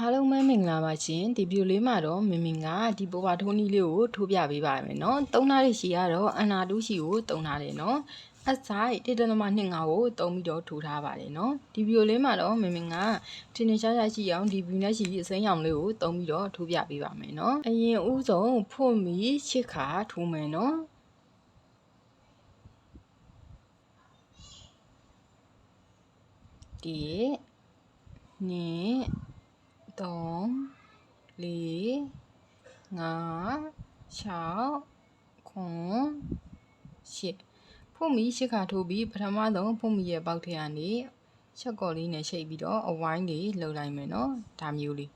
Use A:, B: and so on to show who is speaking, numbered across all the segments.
A: အားလုံးပဲမင်္ဂလာပါရှင်ဒီဗီဒီယိုလေးမှာတော့မင်မင်ကဒီပေါ်ပါထုံးနီးလေးကိုထိုးပြပေးပါမယ်နော်သုံးသားတဲ့ရှည်ကတော့အနာတူးရှည်ကိုသုံးသားတယ်နော်အဆိုင်တေတနမနှစ်ငါကိုသုံးပြီးတော့ထိုးထားပါတယ်နော်ဒီဗီဒီယိုလေးမှာတော့မင်မင်ကတင်တင်ရှားရှားရှိအောင်ဒီဗီနဲ့ရှိအစိမ်းရောင်လေးကိုသုံးပြီးတော့ထိုးပြပေးပါမယ်နော်အရင်ဦးဆုံးဖွင့်ပြီးချစ်ခါထိုးမယ်နော်ဒီနေ့ 3 4 5 6 9 10ဖုန်မီရှစ်ခါထိုးပြီးပထမဆုံးဖုန်မီရဲ့ပေါက်ထက်ကနေချက်ကော်လေးနဲ့ရှိတ်ပြီးတော့အဝိုင်းလေးလှုပ်လိုက်မယ်နော်ဒါမျိုးလေး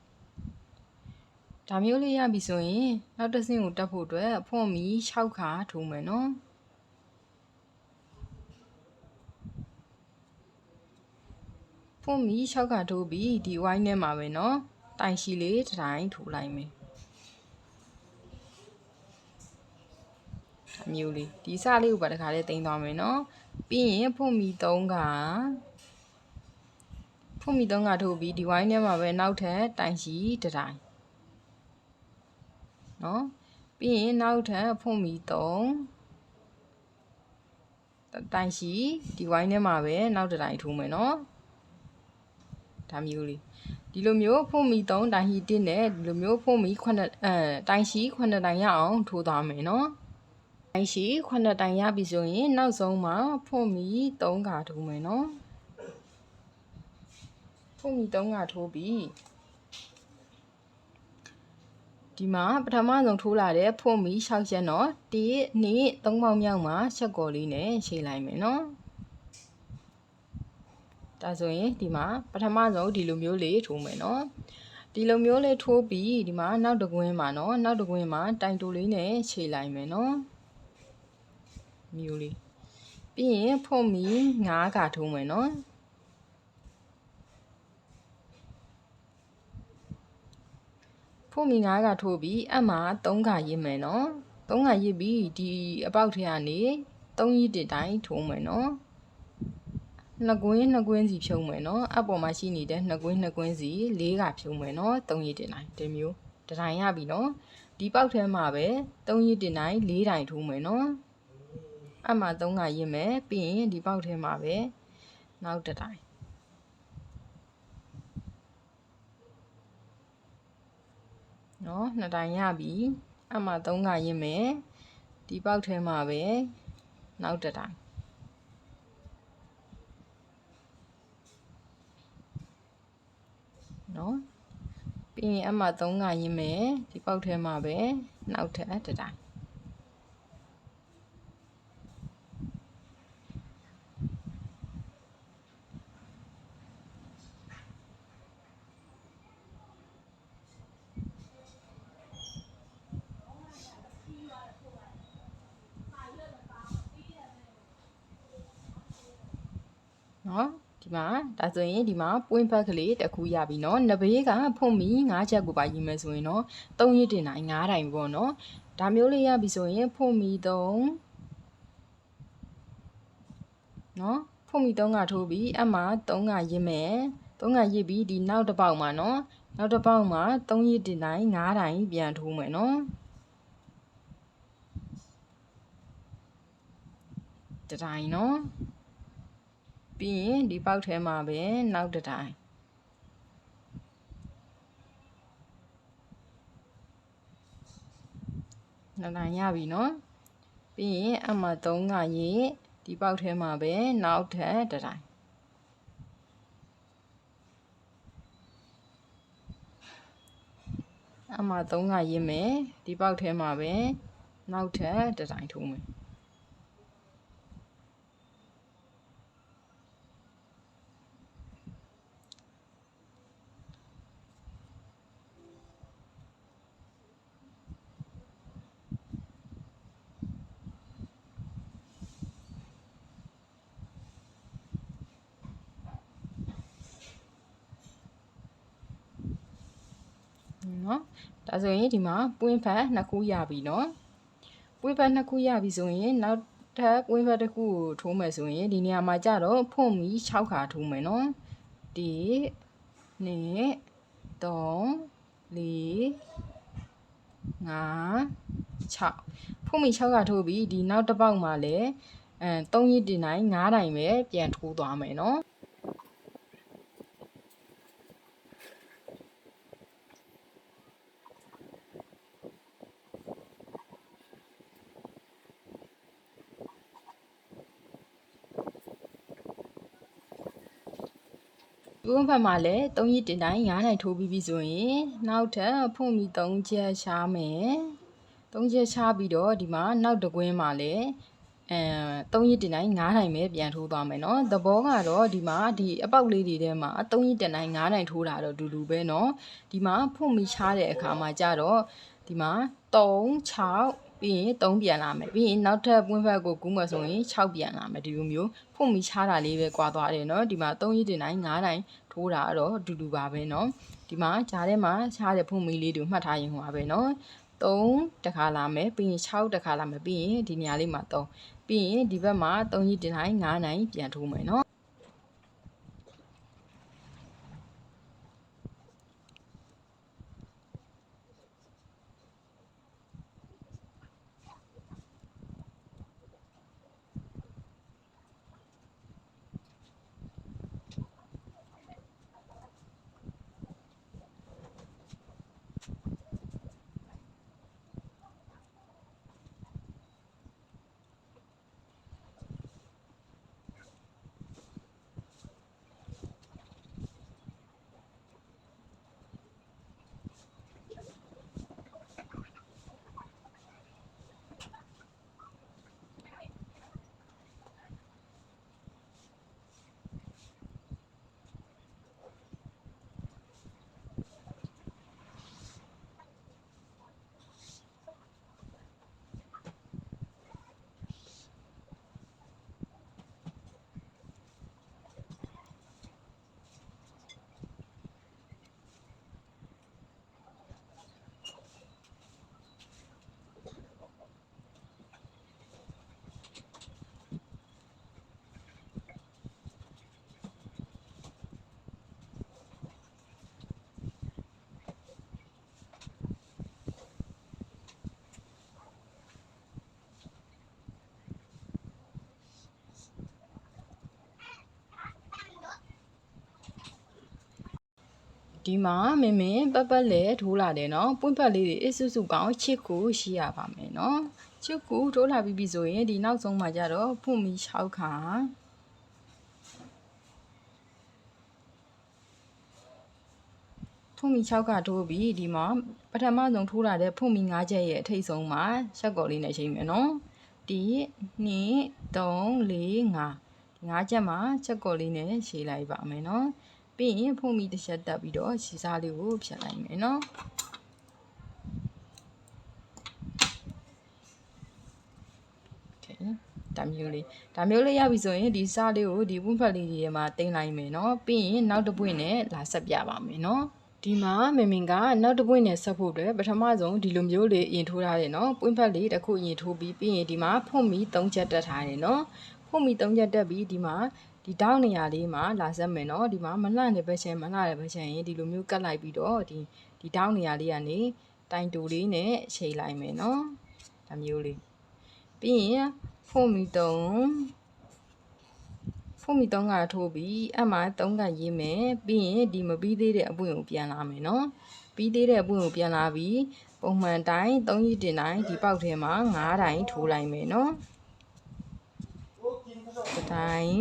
A: ဒါမျိုးလေးရပြီဆိုရင်နောက်တစ်ဆင့်ကိုတက်ဖို့အတွက်ဖုန်မီ6ခါထိုးမယ်နော် ဖုန်မီ6ခါထိုးပြီးဒီဝိုင်းထဲမှာပဲနော်တိုင်ရှိလေးတစ်တိုင်းထိုးလိုက်မယ်အမျိုးလေးဒီစလေးကိုပါတခါလေးတင်သွားမယ်နော်ပြီးရင်ဖုန်မီ3ကဖုန်မီ3ကထိုးပြီးဒီဝိုင်းထဲမှာပဲနောက်ထပ်တိုင်ရှိတစ်တိုင်းနော်ပြီးရင်နောက်ထပ်ဖုန်မီ3တိုင်ရှိဒီဝိုင်းထဲမှာပဲနောက်တစ်တိုင်းထိုးမယ်နော် ဒါမျိုးလေးဒီလိုမျိုးဖုန်မီ3တိုင်ဟီ1နဲ့ဒီလိုမျိုးဖုန်မီ9အဲတိုင်ရှိ9တိုင်ရအောင်ထိုးသွားမယ်နော်တိုင်ရှိ9တိုင်ရပြီဆိုရင်နောက်ဆုံးမှာဖုန်မီ3ခါထိုးမယ်နော်ဖုန်မီ3ခါထိုးပြီးဒီမှာပထမဆုံးထိုးလာတဲ့ဖုန်မီ6ရက်တော့ဒီနေ့3ပေါင်မြောက်မှာချက်ကော်လေးနဲ့ရှင်းလိုက်မယ်နော် ဒါဆိုရင်ဒီမှာပထမဆုံးဒီလိုမျိုးလေးထိုးမယ်နော်ဒီလိုမျိုးလေးထိုးပြီးဒီမှာနောက်တစ်ကွင်းမှာနော်နောက်တစ်ကွင်းမှာတိုင်တိုလေးနဲ့ခြေလိုက်မယ်နော်မျိုးလေးပြီးရင်ဖုတ်မီ9ခါထိုးမယ်နော်ဖုတ်မီ9ခါထိုးပြီးအမှ3ခါရစ်မယ်နော်3ခါရစ်ပြီးဒီအပေါက်ထဲကနေ3ရစ်တတိုင်းထိုးမယ်နော် နှစ်ကွင်းနှစ်ကွင်းစီဖြုံးမယ်နော်အပေါ်မှာရှိနေတဲ့နှစ်ကွင်းနှစ်ကွင်းစီလေးကဖြုံးမယ်နော်သုံးရည်တင်တိုင်းဒီမျိုးတတိုင်းရပြီနော်ဒီပေါက်ထဲမှာပဲသုံးရည်တင်တိုင်းလေးတိုင်းထိုးမယ်နော်အမှသုံးကရင်းမယ်ပြီးရင်ဒီပေါက်ထဲမှာပဲနောက်တတိုင်းနော်နှစ်တိုင်းရပြီအမှသုံးကရင်းမယ်ဒီပေါက်ထဲမှာပဲနောက်တတိုင်း နော်ပြီးရင်အမှ3ကရင်းမယ်ဒီပေါက်ထဲမှာပဲနောက်ထပ်တစ်တိုင်းနော်ဒီ မှာဒါဆိုရင်ဒီမှာပွင့်ဘက်ကလေးတစ်ခုရပြီနော်နဘေးကဖွင့်ပြီး၅ချက်ကိုပါရည်မယ်ဆိုရင်တော့၃ရစ်တင်တိုင်း၅တိုင်းပေါ့နော်ဒါမျိုးလေးရပြီဆိုရင်ဖွင့်ပြီး၃နော်ဖွင့်ပြီး၃ကထိုးပြီးအမှ၃ကရစ်မယ်၃ကရစ်ပြီးဒီနောက်တစ်ပေါက်မှာနော်နောက်တစ်ပေါက်မှာ၃ရစ်တင်တိုင်း၅တိုင်းပြန်ထိုးမယ်နော်တတိုင်းနော် ပြီးရင်ဒီပေါက်ထဲမှာပဲနောက်တစ်တိုင်းနှစ်တိုင်းရပြီနော်ပြီးရင်အမှ3ကရေဒီပေါက်ထဲမှာပဲနောက်ထပ်တစ်တိုင်းအမှ3ကရင်းမယ်ဒီပေါက်ထဲမှာပဲနောက်ထပ်တစ်တိုင်းထိုးမယ် နော်ဒါဆိုရင်ဒီမှာပွင့်ဖက်နှစ်ခုရပြီနော်ပွင့်ဖက်နှစ်ခုရပြီဆိုရင်နောက်ထပ်ပွင့်ဖက်တစ်ခုကိုထိုးမယ်ဆိုရင်ဒီနေရာမှာကြတော့ဖွင့်ပြီး6ခါထိုးမယ်နော်ဒီနှစ်6ဖုံးမီ6ကထိုးပြီးဒီနောက်တစ်ပေါက်မှာလည်းအဲ3ရစ်တင်တိုင်း9တိုင်ပဲပြန်ထိုးသွားမယ်နော် ဒီဘက်မှာလည်း3ရစ်တင်တိုင်း9တိုင်ထိုးပြီးပြီဆိုရင်နောက်ထပ်ဖုံးမီ3ချက်ရှားမယ်3ချက်ရှားပြီးတော့ဒီမှာနောက်တစ်ကွင်းမှာလည်းအဲ3ရစ်တင်တိုင်း9တိုင်ပဲပြန်ထိုးသွားမယ်เนาะသဘောကတော့ဒီမှာဒီအပေါက်လေးတွေထဲမှာ3ရစ်တင်တိုင်း9တိုင်ထိုးတာတော့အတူတူပဲเนาะဒီမှာဖုံမီချားတဲ့အခါမှာကြတော့ဒီမှာ3 6ပြီးရင်3ပြန်လာမယ်ပြီးရင်နောက်ထပ်ပွင့်ဖက်ကိုကူးမှဆိုရင်6ပြန်လာမယ်ဒီလိုမျိုးဖုံမီချားတာလေးပဲကွာသွားတယ်เนาะဒီမှာ3ရစ်တင်တိုင်း9တိုင် ထိုးတာတော့အတူတူပါပဲเนาะဒီမှာဂျားထဲမှာချားတဲ့ဖုံမီလေးတွေမှတ်ထားရင်ဟိုပါပဲเนาะ3တခါလာမယ်ပြီးရင်6တခါလာမယ်ပြီးရင်ဒီနေရာလေးမှာ3ပြီးရင်ဒီဘက်မှာ3ကြီးတင်တိုင်း9နိုင်ပြန်ထိုးမယ်เนาะ ဒီမှာမင်းမင်းပပတ်လဲထိုးလာတယ်နော်ပွင့်ဖက်လေးတွေအစုစုကောင်းချစ်ကိုရှိရပါမယ်နော်ချစ်ကိုထိုးလာပြီးပြီဆိုရင်ဒီနောက်ဆုံးမှာကြတော့ဖွင့်မီ6ခါဖွင့်မီ6ခါထိုးပြီးဒီမှာပထမဆုံးထိုးလာတဲ့ဖွင့်မီ9ချက်ရဲ့အထိတ်ဆုံးမှာချက်ကော်လေးနဲ့ချိန်မယ်နော်1 2 3 4 5ဒီ9ချက်မှာချက်ကော်လေးနဲ့ခြေလိုက်ပါမယ်နော် ပြီးရင်ဖုံးပြီးတစ်ချက်တက်ပြီးတော့ခြေစားလေးကိုဖြတ်လိုက်မယ်နော်ဒါမျိုးလေးဒါမျိုးလေးရပြီဆိုရင်ဒီစားလေးကိုဒီပွင့်ဖက်လေးတွေမှာတင်လိုက်မယ်နော်ပြီးရင်နောက်တစ်ပွင့်နဲ့လာဆက်ပြပါမယ်နော်ဒီမှာမမင်ကနောက်တစ်ပွင့်နဲ့ဆက်ဖို့အတွက်ပထမဆုံးဒီလိုမျိုးလေးရင်ထိုးထားတယ်နော်ပွင့်ဖက်လေးတစ်ခုရင်ထိုးပြီးပြီးရင်ဒီမှာဖုံမီ၃ချက်တက်ထားတယ်နော်ဖုံမီ၃ချက်တက်ပြီးဒီမှာ ဒီတောက်နေရာလေးမှာလာဆက်မယ်နော်ဒီမှာမလှတဲ့ဘက်ချင်မလှတဲ့ဘက်ချင်ရင်ဒီလိုမျိုးကတ်လိုက်ပြီးတော့ဒီဒီတောက်နေရာလေးကနေတိုင်တူလေးနဲ့ချိန်လိုက်မယ်နော်ဒါမျိုးလေးပြီးရင်ဖုံမီတုံးဖုံမီတုံးကထိုးပြီးအမှတုံးကရေးမယ်ပြီးရင်ဒီမပြီးသေးတဲ့အပွင့်ကိုပြန်လာမယ်နော်ပြီးသေးတဲ့အပွင့်ကိုပြန်လာပြီးပုံမှန်တိုင်း3ရည်တင်တိုင်းဒီပေါက်ထဲမှာ9တိုင်းထိုးလိုက်မယ်နော်တိုင်း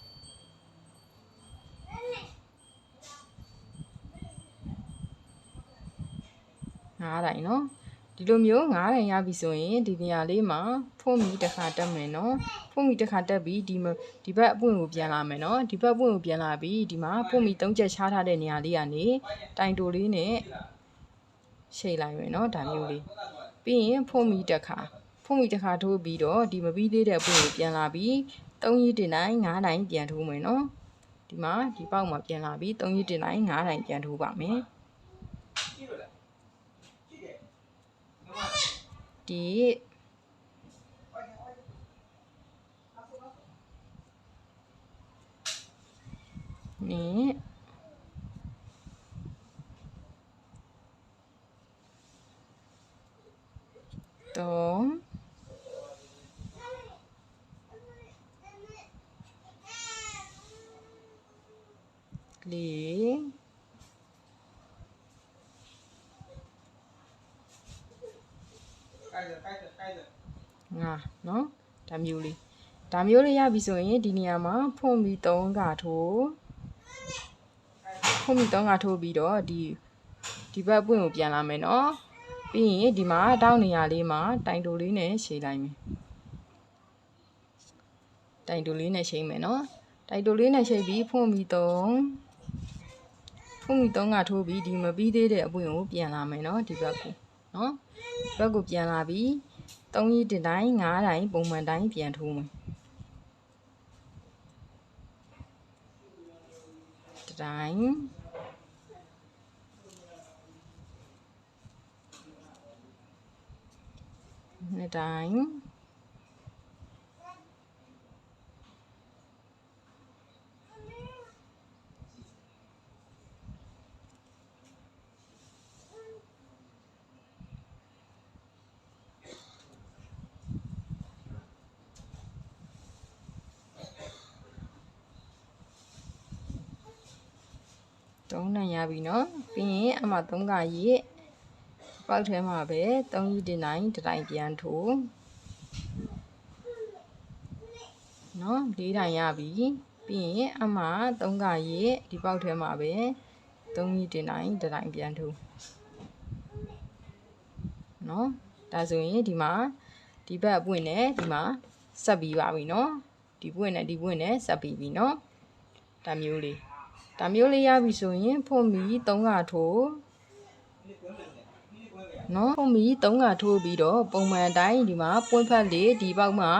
A: 9တိုင်နော်ဒီလိုမျိုး9တိုင်ရပြီဆိုရင်ဒီနေရာလေးမှာဖို့မီတစ်ခါတက်မယ်နော်ဖို့မီတစ်ခါတက်ပြီးဒီဒီဘက်အပွင့်ကိုပြန်လာမယ်နော်ဒီဘက်အပွင့်ကိုပြန်လာပြီးဒီမှာဖို့မီ3ချက်ချထားတဲ့နေရာလေးကနေတိုင်တိုလေးနဲ့ရှိတ်လိုက်မယ်နော်ဒါမျိုးလေးပြီးရင်ဖို့မီတစ်ခါဖို့မီတစ်ခါထိုးပြီးတော့ဒီမပြီးသေးတဲ့အပွင့်ကိုပြန်လာပြီး3ရီတင်တိုင်း9တိုင်းပြန်ထိုးမယ်နော်ဒီမှာဒီပေါက်မှာပြန်လာပြီး3ရီတင်တိုင်း9တိုင်းပြန်ထိုးပါမယ် ဒီนี่သုံးလေး ငါနော်ဒါမျိုးလေးဒါမျိုးလေးရပြီဆိုရင်ဒီနေရာမှာဖုံပြီး3ကထိုးဖုံပြီး3ကထိုးပြီးတော့ဒီဒီဘက်ပွင့်ကိုပြန်လာမယ်နော်ပြီးရင်ဒီမှာတောင်းနေရလေးမှာတိုင်တိုလေးနဲ့ရှည်လိုက်မယ်တိုင်တိုလေးနဲ့ရှည်မယ်နော်တိုင်တိုလေးနဲ့ရှည်ပြီးဖုံပြီး3ဖုံပြီး3ကထိုးပြီးဒီမပြီးသေးတဲ့အပွင့်ကိုပြန်လာမယ်နော်ဒီဘက်ကိုနော်ဒီဘက်ကိုပြန်လာပြီး 3ရီတင်တိုင်း9တိုင်းပုံမှန်တိုင်းပြန်ထိုးမယ်တစ်တိုင်းနှစ်တိုင်း သုံးနိုင်ရပြီเนาะပြီးရင်အမှ3ကရစ်ပေါက်ထဲမှာပဲ3ရီတင်တိုင်းတစ်တိုင်းပြန်ထိုးเนาะ၄တိုင်းရပြီပြီးရင်အမှ3ကရစ်ဒီပေါက်ထဲမှာပဲ3ရီတင်တိုင်းတစ်တိုင်းပြန်ထိုးเนาะဒါဆိုရင်ဒီမှာဒီဘက်အပွင့်နဲ့ဒီမှာဆက်ပြီးပါပြီเนาะဒီပွင့်နဲ့ဒီပွင့်နဲ့ဆက်ပြီးပြီเนาะဒါမျိုးလေး ဒါမျိုးလေးရပြီဆိုရင်ဖုန်မီ3ကထိုးနော်ဖုန်မီ3ကထိုးပြီးတော့ပုံမှန်အတိုင်းဒီမှာပွင့်ဖက်လေးဒီပေါက်မှာ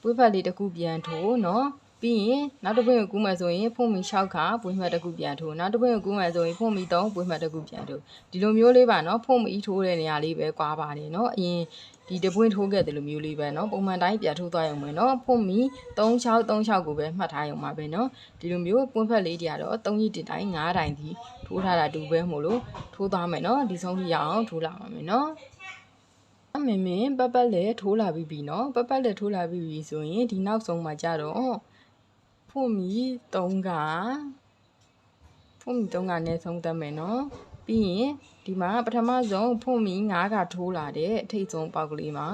A: ပွင့်ဖက်လေးတစ်ခုပြန်ထိုးနော်ပြီးရင်နောက်တစ်ပွင့်ကိုကူးမှဆိုရင်ဖုန်မီ6ခါပွင့်ဖက်တစ်ခုပြန်ထိုးနောက်တစ်ပွင့်ကိုကူးမှဆိုရင်ဖုန်မီ3ပွင့်ဖက်တစ်ခုပြန်ထိုးဒီလိုမျိုးလေးပါနော်ဖုန်မီထိုးတဲ့နေရာလေးပဲကွာပါတယ်နော်အရင် ဒီတပွင့်ထိုးခဲ့တယ်လို့မျိုးလေးပဲเนาะပုံမှန်တိုင်းပြန်ထိုးသွားရုံပဲเนาะဖုန်မီ3636ကိုပဲမှတ်ထားရုံပါပဲเนาะဒီလိုမျိုးပွင့်ဖက်လေးတွေကတော့3ရီတင်တိုင်း9တိုင်းဒီထိုးထားတာတူပဲမို့လို့ထိုးသွားမယ်เนาะဒီဆုံးထိရအောင်ထိုးလာပါမယ်เนาะအမင်းမင်းပတ်ပတ်လည်းထိုးလာပြီးပြီเนาะပတ်ပတ်လည်းထိုးလာပြီးပြီဆိုရင်ဒီနောက်ဆုံးမှာကြတော့ဖုန်မီ3ကဖုန်မီ3ကနဲ့ဆုံးသက်မယ်เนาะ ပြီးရင်ဒီမှာပထမဆုံးဖုန်မီ9ကထိုးလာတဲ့အထိတ်ဆုံးပေါက်ကလေးမှာ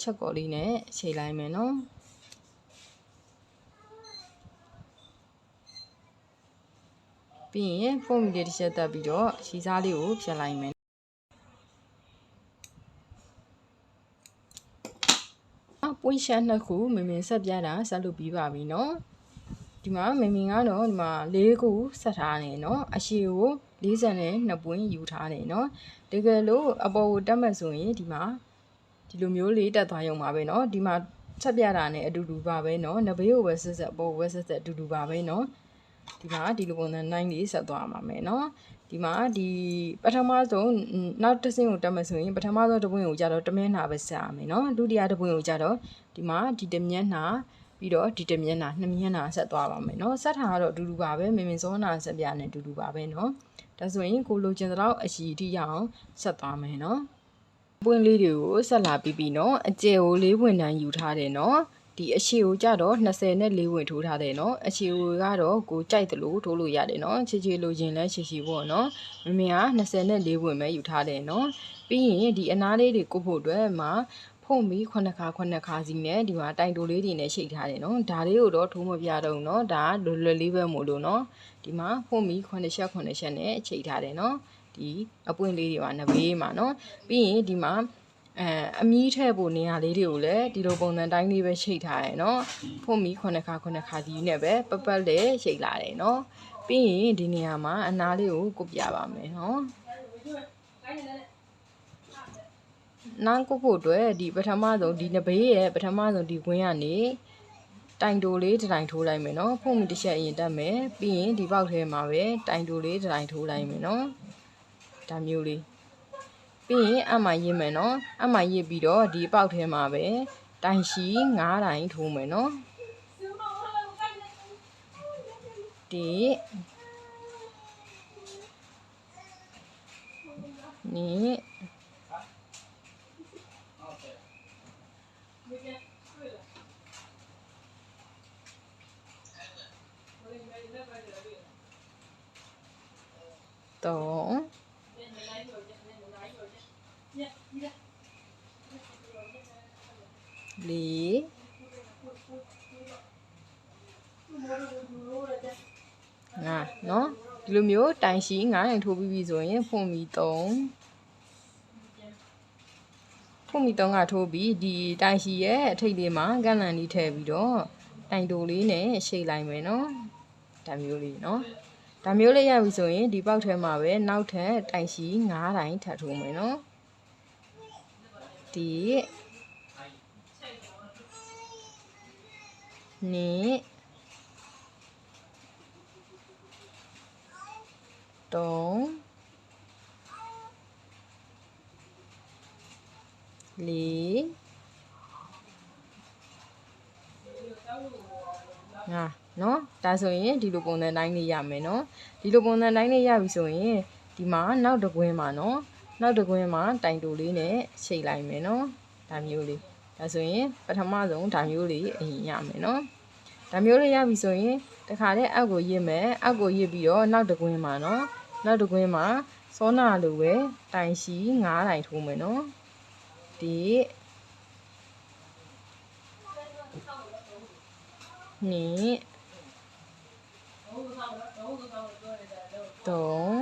A: ချက်ကော်လေးနဲ့ချိန်လိုက်မယ်နော်ပြီးရင်ဖုန်မီလေးတစ်ချက်တက်ပြီးတော့ရှီစားလေးကိုဖြတ်လိုက်မယ်အပွင့်ရှက်နှစ်ခုမင်းမင်းဆက်ပြတာဆက်လုပ်ပြီးပါပြီเนาะဒီမှာမင်းမင်းကတော့ဒီမှာ၄ခုဆက်ထားနေเนาะအရှိကို 40နဲ့2ပွင့်ယူထားတယ်เนาะတကယ်လို့အပေါ်ကိုတက်မှတ်ဆိုရင်ဒီမှာဒီလိုမျိုးလေးတက်သွားရုံပါပဲเนาะဒီမှာချက်ပြတာနဲ့အတူတူပါပဲเนาะနဘေးကိုပဲဆက်ဆက်အပေါ်ကိုပဲဆက်ဆက်အတူတူပါပဲเนาะဒီမှာဒီလိုပုံစံ9လေးဆက်သွားမှာမယ်เนาะဒီမှာဒီပထမဆုံးနောက်တစ်ဆင့်ကိုတက်မှတ်ဆိုရင်ပထမဆုံးတစ်ပွင့်ကိုကြတော့တမျက်နှာပဲဆက်ရမယ်เนาะဒုတိယတစ်ပွင့်ကိုကြတော့ဒီမှာဒီတမျက်နှာပြီးတော့ဒီတမျက်နှာနှစ်မျက်နှာဆက်သွားပါမယ်เนาะဆက်ထားကတော့အတူတူပါပဲမင်မင်စောနာဆက်ပြနဲ့အတူတူပါပဲเนาะ ဒါဆိုရင်ကိုလိုချင်တဲ့လောက်အရှိအထိရအောင်ဆက်သွားမယ်နော်ပွင့်လေးတွေကိုဆက်လာပြီးပြီနော်အကျယ်ကိုလေးဝင်တန်းယူထားတယ်နော်ဒီအရှိကိုကြတော့20နဲ့4ဝင်ထိုးထားတယ်နော်အရှိကိုကတော့ကိုကြိုက်တယ်လို့ထိုးလို့ရတယ်နော်ချီချီလိုရင်လဲချီချီပေါ့နော်မမေက20နဲ့4ဝင်ပဲယူထားတယ်နော်ပြီးရင်ဒီအနားလေးတွေကိုဖို့အတွက်မှာ ဖုန်ပြီးခုနှစ်ခါခုနှစ်ခါစီနဲ့ဒီမှာတိုင်တိုလေးတွေနဲ့ရှိတ်ထားတယ်နော်ဒါလေးကိုတော့ထိုးမပြတော့နော်ဒါလွယ်လွယ်လေးပဲမို့လို့နော်ဒီမှာဖုန်ပြီး9ချက်9ချက်နဲ့ချိန်ထားတယ်နော်ဒီအပွင့်လေးတွေပါနဘေးမှာနော်ပြီးရင်ဒီမှာအဲအမီးထည့်ဖို့နေရာလေးတွေကိုလည်းဒီလိုပုံစံတိုင်းလေးပဲရှိတ်ထားရယ်နော်ဖုန်ပြီး9ခါ9ခါဒီနဲ့ပဲပပတ်လေးရှိတ်လာတယ်နော်ပြီးရင်ဒီနေရာမှာအနားလေးကိုကိုပြပါမယ်နော် နန်းကုတ်ဖို့အတွက်ဒီပထမဆုံးဒီနဘေးရဲ့ပထမဆုံးဒီကွင်းကနေတိုင်တိုလေးတစ်တိုင်ထိုးလိုက်မယ်နော်ဖုန်မီတစ်ချက်အရင်တက်မယ်ပြီးရင်ဒီပေါက်ထဲမှာပဲတိုင်တိုလေးတစ်တိုင်ထိုးလိုက်မယ်နော်ဒါမျိုးလေးပြီးရင်အမှရင်းမယ်နော်အမှရစ်ပြီးတော့ဒီပေါက်ထဲမှာပဲတိုင်ရှိ9တိုင်ထိုးမယ်နော်ဒီนี่ ตองหลีငါเนาะဒီလိုမျိုးတိုင်ရှိ9တိုင်ထိုးပြီးပြီဆိုရင်ဖွင့်ပြီး3ဖွင့်ပြီး3ကထိုးပြီးဒီတိုင်ရှိရဲ့အထိတ်လေးမှာကန့်လန့်လေးထည့်ပြီးတော့တိုင်တိုလေးနဲ့ရှိတ်လိုက်မယ်เนาะဒါမျိုးလေးเนาะ ဒါမျိုးလေးရပြီဆိုရင်ဒီပေါက်ထဲမှာပဲနောက်ထပ်တိုင်ရှိ9တိုင်ထပ်ထိုးမယ်နော်ဒီနေတုံးလေးငါ နော်ဒါဆိုရင်ဒီလိုပုံစံတိုင်းလေးရမယ်နော်ဒီလိုပုံစံတိုင်းလေးရပြီဆိုရင်ဒီမှာနောက်တကွင်းမှာနော်နောက်တကွင်းမှာတိုင်တူလေးနဲ့ချိန်လိုက်မယ်နော်ဒါမျိုးလေးဒါဆိုရင်ပထမဆုံးဒါမျိုးလေးအရင်ရမယ်နော်ဒါမျိုးလေးရပြီဆိုရင်တခါတည်းအောက်ကိုရစ်မယ်အောက်ကိုရစ်ပြီးတော့နောက်တကွင်းမှာနော်နောက်တကွင်းမှာစောနာလိုပဲတိုင်ရှိ9တိုင်ထိုးမယ်နော်ဒီ2 သုံး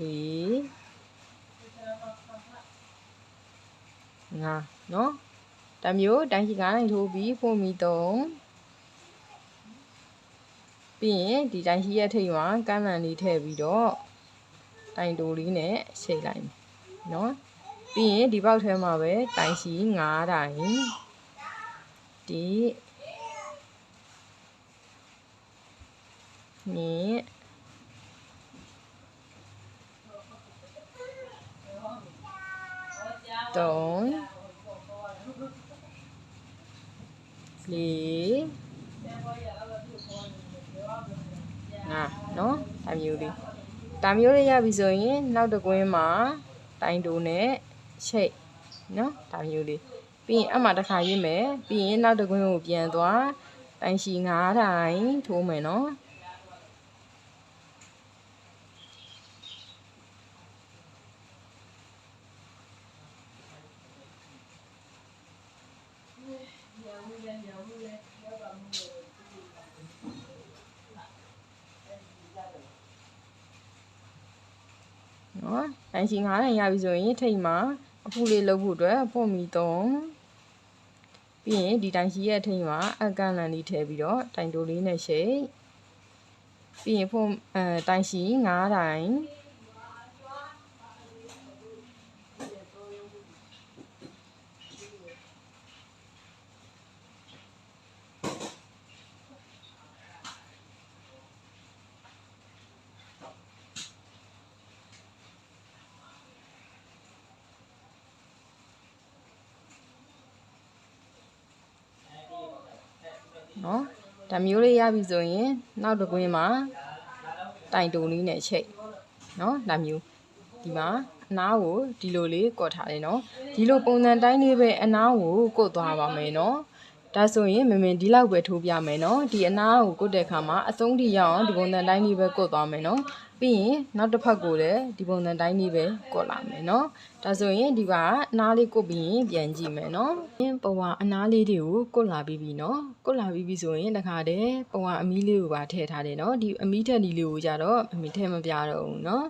A: လေးငါနော်တမျိုးတိုင်းရှိကားနိုင်ထိုးပြီးဖုံမီသုံးပြီးရင်ဒီတိုင်းရှိရဲ့ထိပ်မှာကမ်းလန်လေးထည့်ပြီးတော့တိုင်တိုလေးနဲ့ရှိတ်လိုက်နော်ပြီးရင်ဒီပေါက်ထဲမှာပဲတိုင်ရှိ9တိုင်ဒီ นี่တုံးလေးငါနော်ဒါမျိုးလေးဒါမျိုးလေးရပြီဆိုရင်နောက်တစ်ကွင်းမှာတိုင်တိုနဲ့ချိတ်နော်ဒါမျိုးလေးပြီးရင်အမှတစ်ခါရေးမယ်ပြီးရင်နောက်တစ်ကွင်းကိုပြန်သွားတိုင်ရှိ9တိုင်ထိုးမယ်နော် နော်တိုင်ရှိ9တိုင်ရပြီဆိုရင်ထိတ်မှာအဖူလေးလုပ်ဖို့အတွက်ဖို့မီ3ပြီးရင်ဒီတိုင်ရှိရဲ့ထိတ်မှာအကန်လန်လေးထည့်ပြီးတော့တိုင်တိုလေးနဲ့ရှိတ်ပြီးရင်ဖို့အဲတိုင်ရှိ9တိုင်နော် ဒါမျိုးလေးရပြီဆိုရင်နောက်တစ်ကွင်းမှာတိုင်တုံလေးနဲ့ချိတ်နော်ဒါမျိုးဒီမှာအနားကိုဒီလိုလေးကော့ထားတယ်နော်ဒီလိုပုံစံတိုင်းလေးပဲအနားကိုကုတ်သွားပါမယ်နော်ဒါဆိုရင်မမင်ဒီလောက်ပဲထိုးပြမယ်နော်ဒီအနားကိုကုတ်တဲ့ခါမှာအဆုံးထိရအောင်ဒီပုံစံတိုင်းလေးပဲကုတ်သွားမယ်နော် ပြီးရင်နောက်တစ်ဖက်ကိုလည်းဒီပုံစံတိုင်းလေးပဲကုတ်လာမယ်နော်ဒါဆိုရင်ဒီကအနားလေးကုတ်ပြီးရင်ပြန်ကြည့်မယ်နော်ပဝါအနားလေးတွေကိုကုတ်လာပြီးပြီနော်ကုတ်လာပြီးပြီဆိုရင်တခါတည်းပဝါအမီးလေးကိုပါထည့်ထားတယ်နော်ဒီအမီးထက်ဒီလေးကိုကြတော့မမထည့်မပြတော့ဘူးနော်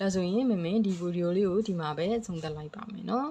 A: ဒါဆိုရင်မမဒီဗီဒီယိုလေးကိုဒီမှာပဲဆုံးသက်လိုက်ပါမယ်နော်